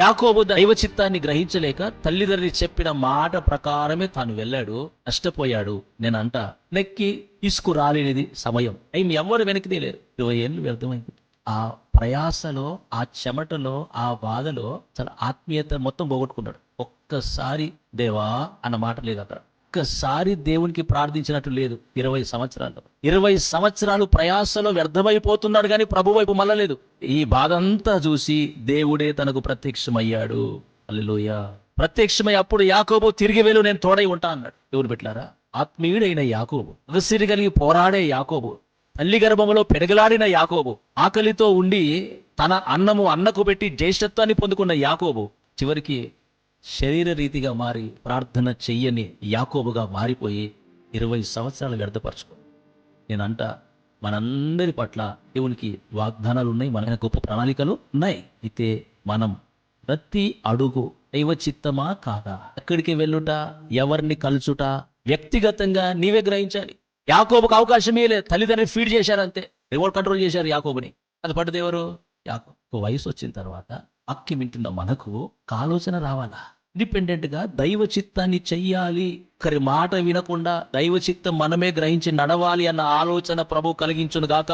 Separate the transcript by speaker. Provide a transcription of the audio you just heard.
Speaker 1: యాకోబు దైవ చిత్తాన్ని గ్రహించలేక తల్లిదండ్రి చెప్పిన మాట ప్రకారమే తాను వెళ్ళాడు నష్టపోయాడు. నేను అంట నెక్కి తీసుకురాలేనిది సమయం. ఆయన ఎవరు వెనక్కి తీయలేరు. ఇరవై ఏళ్ళు వ్యర్థమైంది. ఆ ప్రయాసలో ఆ చెమటలో ఆ బాధలో చాలా ఆత్మీయత మొత్తం పోగొట్టుకున్నాడు. ఒక్కసారి దేవా అన్న మాట లేదు అక్కడ ఒక్కసారి దేవునికి ప్రార్థించినట్టు లేదు. ఇరవై సంవత్సరాలు. ఇరవై సంవత్సరాలు ప్రయాసలో వ్యర్థమైపోతున్నాడు కానీ ప్రభు వైపు మళ్ళలేదు. ఈ బాధ అంతా చూసి దేవుడే తనకు ప్రత్యక్షమయ్యాడు. అల్లెలోయ ప్రత్యక్షమై అప్పుడు యాకోబు తిరిగి వెళ్ళు నేను తోడై ఉంటా అన్నాడు. ఎవరు పెట్టారా? ఆత్మీయుడైన యాకోబు. అగసిరి కలిగి పోరాడే యాకోబు. తల్లి గర్భములో పెరగలాడిన యాకోబు. ఆకలితో ఉండి తన అన్నము అన్నకు పెట్టి జ్యేష్ఠత్వాన్ని పొందుకున్న యాకోబు. చివరికి శరీర రీతిగా మారి ప్రార్థన చెయ్యని యాకోబుగా మారిపోయి ఇరవై సంవత్సరాలు వ్యర్థపరచుకో. నేనంట మనందరి పట్ల దేవునికి వాగ్దానాలు ఉన్నాయి మన గొప్ప ప్రణాళికలు ఉన్నాయి. అయితే మనం ప్రతి అడుగు దైవ చిత్తమా కాదా? ఎక్కడికి వెళ్ళుట ఎవరిని కలుచుట వ్యక్తిగతంగా నీవే గ్రహించాలి. యాకోబుకు అవకాశమే లేదు తల్లిదండ్రులు ఫీడ్ చేశారు అంతే. రిమోట్ కంట్రోల్ చేశారు యాకోబుని. అది పడ్డది ఎవరు యాకోబు వయసు వచ్చిన తర్వాత వాక్యం వింటున్న మనకు ఆలోచన రావాలా? ఇండిపెండెంట్గా దైవ చిత్తాన్ని చెయ్యాలి. ఒకరి మాట వినకుండా దైవ చిత్తం మనమే గ్రహించి నడవాలి అన్న ఆలోచన ప్రభు కలిగించును గాక.